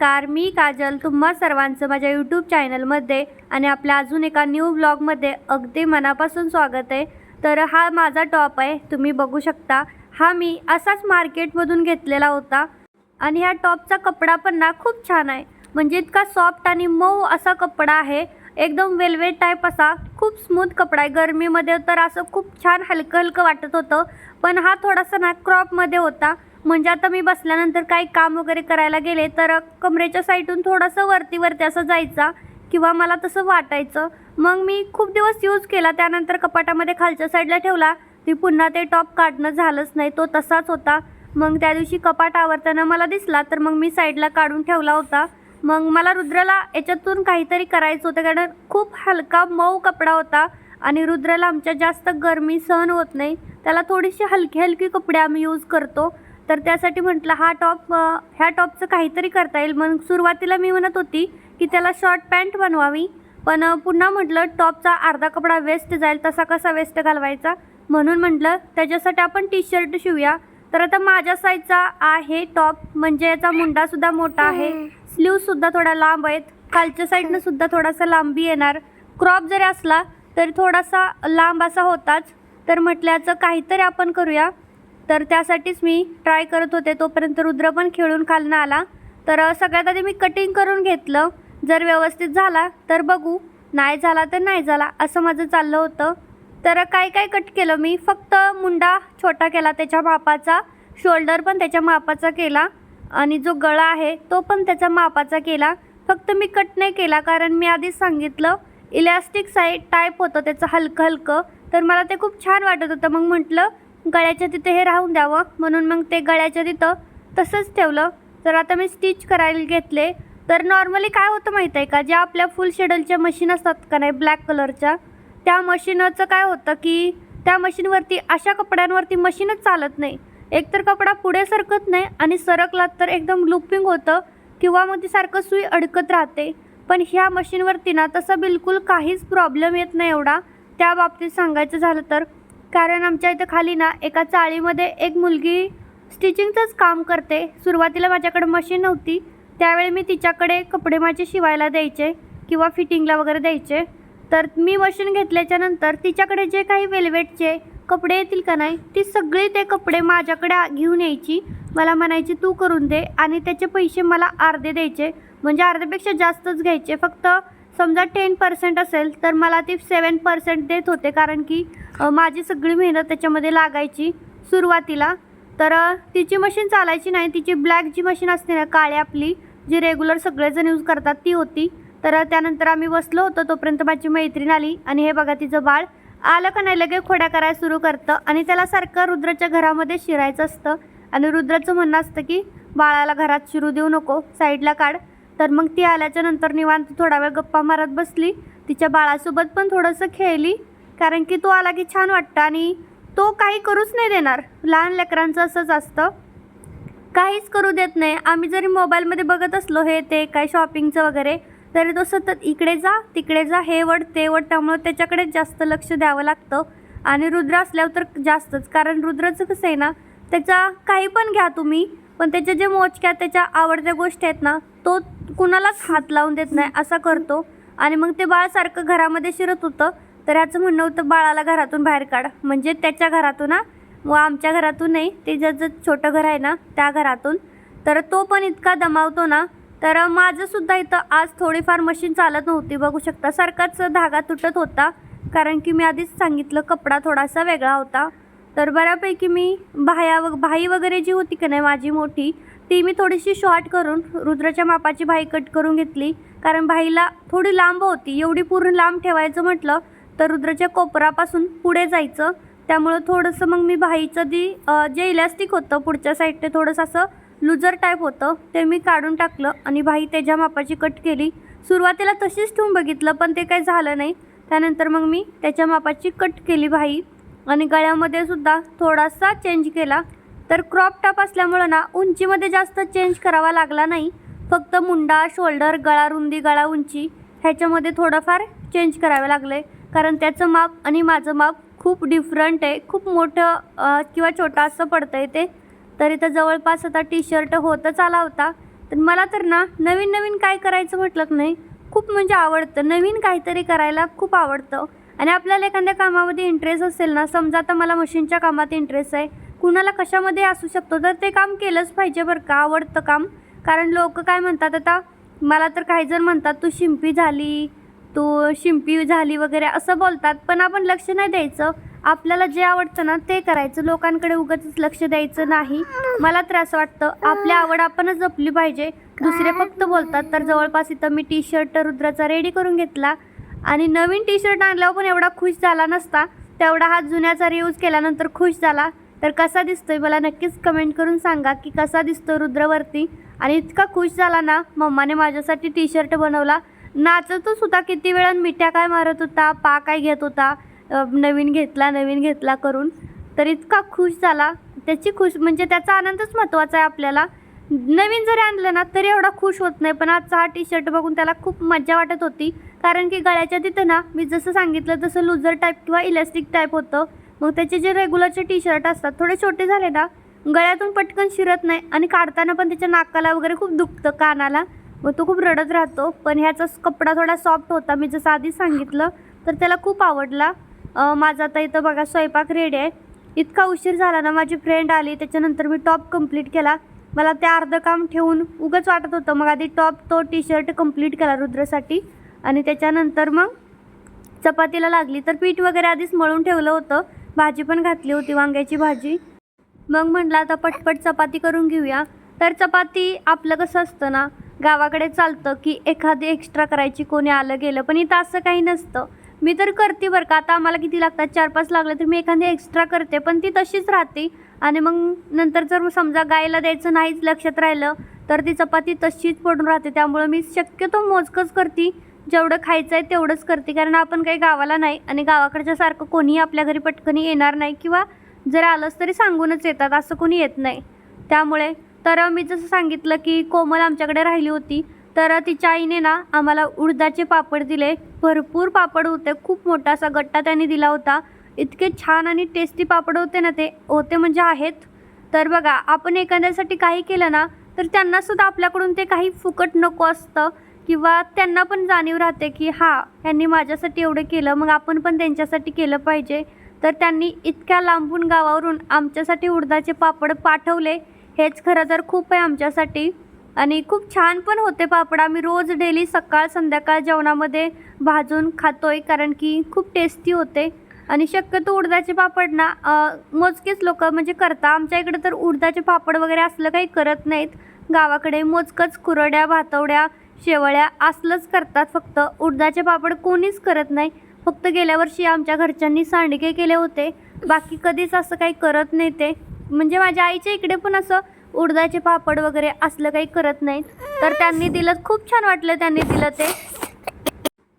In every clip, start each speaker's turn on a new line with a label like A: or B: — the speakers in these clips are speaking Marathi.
A: नमस्कार मी काजल. तुम्हा सर्वांचं माझ्या यूट्यूब चॅनलमध्ये आणि आपल्या अजून एका न्यू ब्लॉगमध्ये अगदी मनापासून स्वागत आहे. तर हा माझा टॉप आहे. तुम्ही बघू शकता हा मी असाच मार्केटमधून घेतलेला होता. आणि ह्या टॉपचा कपडा पण ना खूप छान आहे. म्हणजे इतका सॉफ्ट आणि मऊ असा कपडा आहे. एकदम वेलवेट टाईप असा. खूप स्मूथ कपडा आहे. गरमीमध्ये तर असं खूप छान हलकं हलकं वाटत होतं. पण हा थोडासा ना क्रॉपमध्ये होता. म्हणजे आता मी बसल्यानंतर काही काम वगैरे करायला गेले तर कमरेच्या साईडून थोडंसं वरती वरती असं जायचा किंवा मला तसं वाटायचं. मग मी खूप दिवस यूज केला त्यानंतर कपाटामध्ये खालच्या साईडला ठेवला. ती पुन्हा ते टॉप काढणं झालंच नाही तो तसाच होता. मग त्या दिवशी कपाट आवरताना मला दिसला तर मग मी साईडला काढून ठेवला होता. मग मला रुद्राला याच्यातून काहीतरी करायचं होतं कारण खूप हलका मऊ कपडा होता आणि रुद्राला आमच्या जास्त गरमी सहन होत नाही. त्याला थोडीशी हलकी हलकी कपडे आम्ही यूज करतो. तर त्यासाठी म्हटलं हा टॉप ह्या टॉपचं काहीतरी करता येईल. मग सुरुवातीला मी म्हणत होती की त्याला शॉर्ट पॅन्ट बनवावी. पण पुन्हा म्हटलं टॉपचा अर्धा कपडा वेस्ट जाईल तसा कसा वेस्ट घालवायचा? म्हणून म्हटलं त्याच्यासाठी आपण टी शर्ट शिवूया. तर आता माझ्या साईजचा आहे टॉप म्हणजे याचा मुंडासुद्धा मोठा आहे. स्लीवसुद्धा थोडा लांब आहेत. खालच्या साईडनं सुद्धा थोडासा लांबी येणार. क्रॉप जरी असला तरी थोडासा लांब असा होताच. तर म्हटलं याचं काहीतरी आपण करूया. तर त्यासाठीच मी ट्राय करत होते. तोपर्यंत रुद्र पण खेळून खालनं आला. तर सगळ्यात आधी मी कटिंग करून घेतलं. जर व्यवस्थित झाला तर बघू. नाही झाला तर नाही झाला असं माझं चाललं होतं. तर काय काय कट केलं मी? फक्त मुंडा छोटा केला त्याच्या मापाचा. शोल्डर पण त्याच्या मापाचा केला. आणि जो गळा आहे तो पण त्याचा मापाचा केला. फक्त मी कट नाही केला कारण मी आधीच सांगितलं इलॅस्टिक साईड टाईप होतं त्याचं हलकं हलकं तर मला ते खूप छान वाटत होतं. मग म्हटलं गळ्याच्या तिथे हे राहून द्यावं. म्हणून मग ते गळ्याच्या तिथं तसंच ठेवलं. तर आता मी स्टिच करायला घेतले. तर नॉर्मली काय होतं माहीत आहे का? ज्या आपल्या फुल शेडलच्या मशीन असतात का नाही ब्लॅक कलरच्या त्या मशीनचं काय होतं की त्या मशीनवरती अशा कपड्यांवरती मशीनच चालत नाही. एकतर कपडा पुढे सरकत नाही आणि सरकला तर एकदम लुपिंग होतं किंवा मग ती सारखं सुई अडकत राहते. पण ह्या मशीनवरती ना तसं बिलकुल काहीच प्रॉब्लेम येत नाही एवढा. त्या बाबतीत सांगायचं झालं तर कारण आमच्या इथं खाली ना एका चाळीमध्ये एक मुलगी स्टिचिंगचंच काम करते. सुरुवातीला माझ्याकडे मशीन नव्हती. त्यावेळी मी तिच्याकडे कपडे माझे शिवायला द्यायचे किंवा फिटिंगला वगैरे द्यायचे. तर मी मशीन घेतल्याच्या नंतर तिच्याकडे जे काही वेल्वेटचे कपडे येतील का नाही ती सगळे ते कपडे माझ्याकडे घेऊन यायची. मला म्हणायची तू करून दे. आणि त्याचे पैसे मला अर्धे द्यायचे. म्हणजे अर्ध्यापेक्षा जास्तच घ्यायचे. फक्त समजा टेन पर्सेंट असेल तर मला ती सेवन पर्सेंट देत होते. कारण की माझी सगळी मेहनत त्याच्यामध्ये लागायची सुरुवातीला. तर तिची मशीन चालायची नाही. तिची ब्लॅक जी मशीन असते ना काळी आपली जी रेग्युलर सगळेजण यूज करतात ती होती. तर त्यानंतर आम्ही बसलो होतो. तोपर्यंत माझी मैत्रीण आली आणि हे बघा तिचं बाळ आलं का नाही लगे खोड्या करायला सुरू करतं. आणि त्याला सारखं रुद्राच्या घरामध्ये शिरायचं असतं. आणि रुद्राचं म्हणणं असतं की बाळाला घरात शिरू देऊ नको साईडला काढ. तर मग ती आल्याच्यानंतर निवांत थोडा वेळ गप्पा मारत बसली. तिच्या बाळासोबत पण थोडंसं खेळली. कारण की तो आला की छान वाटतं आणि तो काही करूच नाही देणार. लहान लेकरांचं असंच असतं. काहीच करू देत नाही. आम्ही जरी मोबाईलमध्ये बघत असलो हे ते काय शॉपिंगचं वगैरे तरी तो सतत इकडे जा तिकडे जा हे वड ते वड त्यामुळं त्याच्याकडेच जास्त लक्ष द्यावं लागतं. आणि रुद्र असल्यावर तर जास्तच. कारण रुद्राचं कसं आहे ना त्याचा काही पण घ्या तुम्ही पण त्याच्या जे मोजक्या त्याच्या आवडत्या गोष्टी आहेत ना तो कुणालाच हात लावून देत नाही असा करतो. आणि मग ते बाळ सारखं घरामध्ये शिरत होतं तर ह्याचं म्हणणं होतं बाळाला घरातून बाहेर काढ. म्हणजे त्याच्या घरातून ना व आमच्या घरातून नाही ते ज्याचं छोटं घर आहे ना त्या घरातून. तर तो पण इतका दमावतो ना तर माझंसुद्धा इथं आज थोडीफार मशीन चालत नव्हती बघू शकता. सारखाच धागा तुटत होता कारण की मी आधीच सांगितलं कपडा थोडासा वेगळा होता. तर बऱ्यापैकी मी बाह्या व भाई वगैरे जी होती की नाही माझी मोठी ती मी थोडीशी शॉर्ट करून रुद्राच्या मापाची भाई कट करून घेतली. कारण भाईला थोडी लांब होती. एवढी पूर्ण लांब ठेवायचं म्हटलं तर रुद्राच्या कोपरापासून पुढे जायचं. त्यामुळं थोडंसं मग मी भाईचं जी जे इलॅस्टिक होतं पुढच्या साईडने थोडंसं असं लुजर टाईप होतं ते मी काढून टाकलं आणि भाई त्याच्या मापाची कट केली. सुरुवातीला तशीच ठेवून बघितलं पण ते काही झालं नाही. त्यानंतर मग मी त्याच्या मापाची कट केली भाई. आणि गळ्यामध्ये सुद्धा थोडासा चेंज केला. तर क्रॉप टॉप असल्यामुळं ना उंचीमध्ये जास्त चेंज करावा लागला नाही. फक्त मुंडा शोल्डर गळा रुंदी गळा उंची ह्याच्यामध्ये थोडंफार चेंज करावे लागलं. आहे कारण त्याचं माप आणि माझं माप खूप डिफरंट आहे. खूप मोठं किंवा छोटं असं पडतं आहे ते. तर इथं जवळपास आता टी शर्ट होतच आला होता. तर मला तर ना नवीन नवीन काय करायचं म्हटलं नाही. खूप म्हणजे आवडतं. नवीन काहीतरी करायला खूप आवडतं. आणि आपल्याला एखाद्या कामामध्ये इंटरेस्ट असेल ना समजा आता मला मशीनच्या कामात इंटरेस्ट आहे. कुणाला कशामध्ये असू शकतो? तर ते काम केलंच पाहिजे बरं का? आवडतं काम. कारण लोक काय म्हणतात आता मला तर काही जण म्हणतात तू शिंपी झाली तू शिंपी झाली वगैरे असं बोलतात. पण आपण लक्ष नाही द्यायचं. आपल्याला जे आवडतं ना ते करायचं. लोकांकडे उगाच लक्ष द्यायचं नाही. मला तर असं वाटतं आपली आवड आपणच जपली पाहिजे. दुसरे फक्त बोलतात तर जवळपास इथं मी टी शर्ट रुद्राचा रेडी करून घेतला आणि नवीन टी शर्ट आणल्यावर पण एवढा खुश झाला नसता. तेवढा हा जुन्याचा रियूज केल्यानंतर खुश झाला. तर कसा दिसतोय मला नक्कीच कमेंट करून सांगा की कसा दिसतो रुद्रवरती. आणि इतका खुश झाला ना मम्माने माझ्यासाठी टी शर्ट बनवला. नाचतच होता किती वेळा मिठ्या काय मारत होता पा काय घेत होता नवीन घेतला नवीन घेतला करून. तर इतका खुश झाला. त्याची खुश म्हणजे त्याचा आनंदच महत्त्वाचा आहे आपल्याला. नवीन जरी आणलं ना तरी एवढा खुश होत नाही. पण आजचा हा टी शर्ट बघून त्याला खूप मजा वाटत होती. कारण की गळ्याच्या तिथं ना मी जसं सांगितलं तसं लुझर टाईप किंवा इलॅस्टिक टाईप होतं. मग त्याचे जे रेग्युलरचे टी शर्ट असतात थोडे छोटे झाले ना गळ्यातून पटकन शिरत नाही आणि काढताना पण त्याच्या नाकाला वगैरे खूप दुखतं कानाला. मग तो खूप रडत राहतो. पण ह्याचा कपडा थोडा सॉफ्ट होता. मी जसं आधी सांगितलं तर त्याला खूप आवडला. माझा आता इथं बघा स्वयंपाक रेडी आहे. इतका उशीर झाला ना माझी फ्रेंड आली. त्याच्यानंतर मी टॉप कंप्लीट केला. मला ते अर्धं काम ठेवून उगंच वाटत होतं. मग आधी टॉप तो टी शर्ट कंप्लीट केला रुद्रसाठी. आणि त्याच्यानंतर मग चपातीला लागली. तर पीठ वगैरे आधीच मळून ठेवलं होतं. भाजी पण घातली होती वांग्याची भाजी. मग म्हटलं आता पटपट चपाती करून घेऊया. तर चपाती आपलं कसं असतं ना गावाकडे चालतं की एखादी एक्स्ट्रा करायची कोणी आलं गेलं पण इथं असं काही नसतं. मी तर करते बरं का आता आम्हाला किती लागतात चार पाच लागले तर मी एखादी एक्स्ट्रा करते पण ती तशीच राहते. आणि मग नंतर जर समजा गायला द्यायचं नाहीच लक्षात राहिलं तर ती चपाती तशीच पडून राहते. त्यामुळं मी शक्यतो मोजकंच करते. जेवढं खायचं आहे तेवढंच करते. कारण आपण काही गावाला नाही आणि गावाकडच्या सारखं कोणीही आपल्या घरी पटकनी येणार नाही किंवा जर आलंच तरी सांगूनच येतात असं कोणी येत नाही. त्यामुळे तर मी जसं सांगितलं की कोमल आमच्याकडे राहिली होती तर तिच्या आईने ना आम्हाला उडदाचे पापड दिले. भरपूर पापड होते खूप मोठा असा गट्टा त्यांनी दिला होता. इतके छान आणि टेस्टी पापड होते ना ते होते म्हणजे आहेत. तर बघा आपण एखाद्यासाठी काही केलं ना तर त्यांनासुद्धा आपल्याकडून ते काही फुकट नको असतं. किंवा त्यांना पण जाणीव राहते की हां ह्यांनी माझ्यासाठी एवढं केलं मग आपण पण त्यांच्यासाठी केलं पाहिजे. तर त्यांनी इतक्या लांबून गावावरून आमच्यासाठी उडदाचे पापड पाठवले. हेच खरं तर खूप आहे आमच्यासाठी. आणि खूप छान पण होते पापड. आम्ही रोज डेली सकाळ संध्याकाळ जेवणामध्ये भाजून खातोय कारण की खूप टेस्टी होते. आणि शक्यतो उडदाचे पापड ना मोजकेच लोक म्हणजे करता. आमच्या इकडे तर उडदाचे पापड वगैरे असलं काही करत नाहीत. गावाकडे मोजकंच कुरड्या भातवड्या शेवळ्या असलंच करतात फक्त. उडदाचे पापड कोणीच करत नाही. फक्त गेल्या वर्षी आमच्या घरच्यांनी सांडगे केले होते. बाकी कधीच असं काही करत नाही ते. म्हणजे माझ्या आईच्या इकडे पण असं उडदाचे पापड वगैरे असलं काही करत नाहीत. तर त्यांनी दिलं खूप छान वाटलं त्यांनी दिलं ते.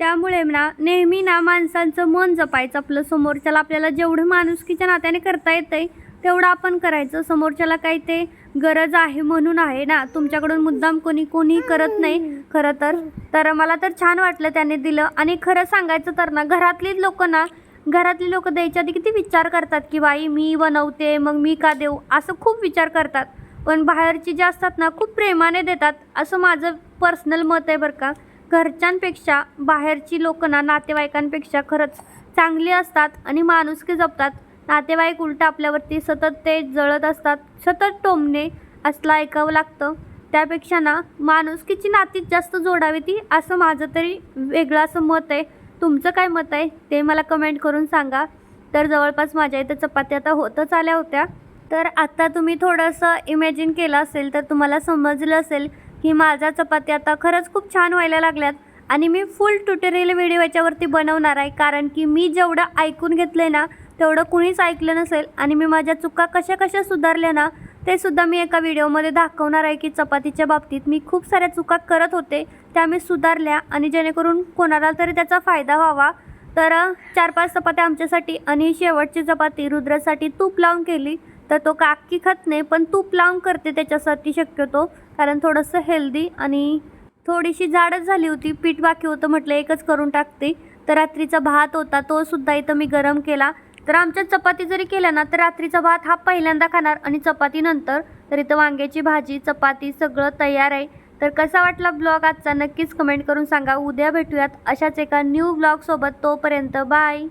A: त्यामुळे ना नेहमी ना माणसांचं मन जपायचं आपलं समोरच्याला आपल्याला जेवढं माणुसकीच्या नात्याने करता येतंय तेवढं आपण करायचं. समोरच्याला काही ते गरज आहे म्हणून आहे ना. तुमच्याकडून मुद्दाम कोणी कोणी करत नाही. खरं तर. तर मला तर छान वाटलं त्याने दिलं. आणि खरं सांगायचं तर ना घरातली लोक ना घरातली लोक द्यायच्या आधी किती विचार करतात की बाई मी बनवते मग मी का देऊ? असं खूप विचार करतात. पण बाहेरची जे असतात ना खूप प्रेमाने देतात. असं माझं पर्सनल मत आहे बरं का. घरच्यांपेक्षा बाहेरची लोक ना नातेवाईकांपेक्षा खरंच चांगली असतात आणि माणुसकी जपतात. नातेवाईक उलटं आपल्यावरती सतत ते जळत असतात. सतत टोमणे असलं ऐकावं लागतं. त्यापेक्षा ना माणुसकीची नातीच जास्त जोडावी ती असं माझं तरी वेगळं असं मत आहे. तुमचं काय मत आहे? ते मला कमेंट करून सांगा. तर जवळपास माझ्या इथं चपाती आता होतच आल्या होत्या. तर आत्ता तुम्ही थोडंसं इमॅजिन केलं असेल तर तुम्हाला समजलं असेल की माझ्या चपाती आता खरंच खूप छान व्हायला लागल्यात आणि मी फुल ट्युटोरियल व्हिडिओ याच्यावरती बनवणार आहे. कारण की मी जेवढं ऐकून घेतलं आहे ना तेवढं कुणीच ऐकलं नसेल आणि मी माझ्या चुका कशा कशा सुधारल्या ना ते सुद्धा मी एका व्हिडिओमध्ये दाखवणार आहे की चपातीच्या बाबतीत मी खूप साऱ्या चुका करत होते त्या मी सुधारल्या आणि जेणेकरून कोणाला तरी त्याचा फायदा व्हावा. तर चार पाच चपात्या आमच्यासाठी आणि शेवटची चपाती रुद्रासाठी तूप लावून केली तर तो काकी खात नाही पण तूप लावून करते त्याच्यासाठी शक्यतो कारण थोडंसं हेल्दी आणि थोडीशी जाडच झाली होती पीठ बाकी होतं म्हटलं एकच करून टाकते. तर रात्रीचा भात होता तो सुद्धा इथं मी गरम केला. तर आमच्या चपाती जरी केल्या ना तर रात्रीचा भात हा पहिल्यांदा खाणार आणि चपाती नंतर. तर इथं वांग्याची भाजी चपाती सगळं तयार आहे. तर कसा वाटला ब्लॉग आजचा? नक्कीच कमेंट करून सांगा. उद्या भेटूयात अशाच एका न्यू ब्लॉगसोबत तोपर्यंत बाय.